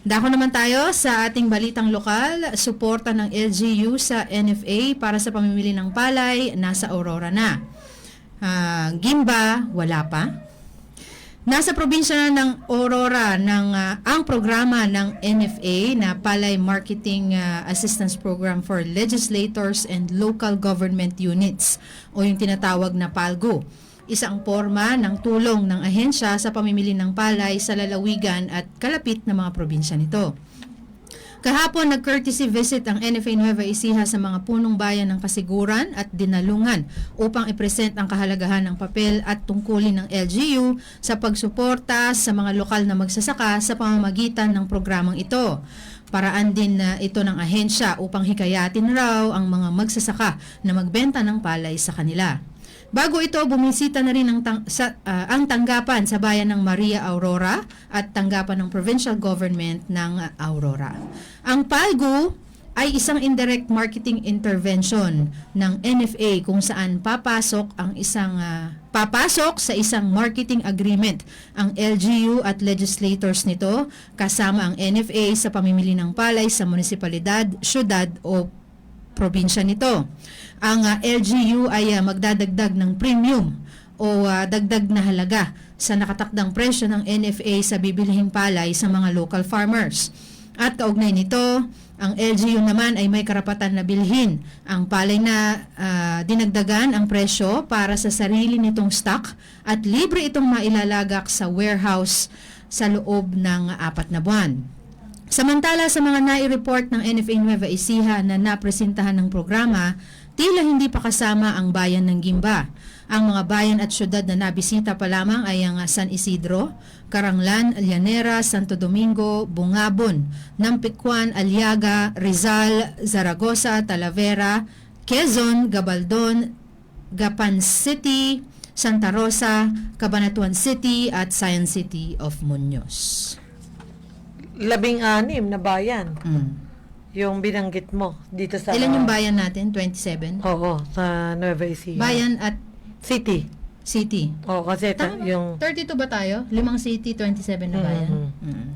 Dako naman tayo sa ating balitang lokal. Suporta ng LGU sa NFA para sa pamimili ng palay, nasa Aurora na. Ah, Gimba, wala pa. Nasa probinsya na ng Aurora ng ah, ang programa ng NFA na Palay Marketing ah, Assistance Program for Legislators and Local Government Units o yung tinatawag na PALGO. Isang forma ng tulong ng ahensya sa pamimili ng palay sa lalawigan at kalapit na mga probinsya nito. Kahapon, nag-courtesy visit ang NFA Nueva Ecija sa mga punong bayan ng Kasiguran at Dinalungan upang ipresent ang kahalagahan ng papel at tungkulin ng LGU sa pagsuporta sa mga lokal na magsasaka sa pamamagitan ng programang ito. Paraan din na ito ng ahensya upang hikayatin raw ang mga magsasaka na magbenta ng palay sa kanila. Bago ito, bumisita na rin ang, tang- sa, ah, ang tanggapan sa bayan ng Maria Aurora at tanggapan ng provincial government ng Aurora. Ang PALGO ay isang indirect marketing intervention ng NFA kung saan papasok ang isang ah, papasok sa isang marketing agreement ang LGU at legislators nito kasama ang NFA sa pamimili ng palay sa munisipalidad, syudad o probinsya nito. Ang ah, LGU ay ah, magdadagdag ng premium o ah, dagdag na halaga sa nakatakdang presyo ng NFA sa bibilihing palay sa mga local farmers. At kaugnay nito, ang LGU naman ay may karapatan na bilhin ang palay na ah, dinagdagan ang presyo para sa sarili nitong stock at libre itong mailalagak sa warehouse sa loob ng apat na buwan. Samantala sa mga nai-report ng NFA Nueva Ecija na napresentahan ng programa, tila hindi pa kasama ang bayan ng Gimba. Ang mga bayan at syudad na nabisita pa lamang ay ang San Isidro, Caranglan, Alianera, Santo Domingo, Bungabon, Nampikwan, Aliaga, Rizal, Zaragoza, Talavera, Quezon, Gabaldon, Gapan City, Santa Rosa, Cabanatuan City at Science City of Muñoz. Labing-anim na bayan. Mm. Yung binanggit mo dito sa... Ilan yung bayan natin? 27? Oo, sa Nueva Ecija. Bayan at City. city. Oo, kasi ta- Tama ba? yung... 32 ba tayo? Limang city, 27 na bayan? Mhm. Mm.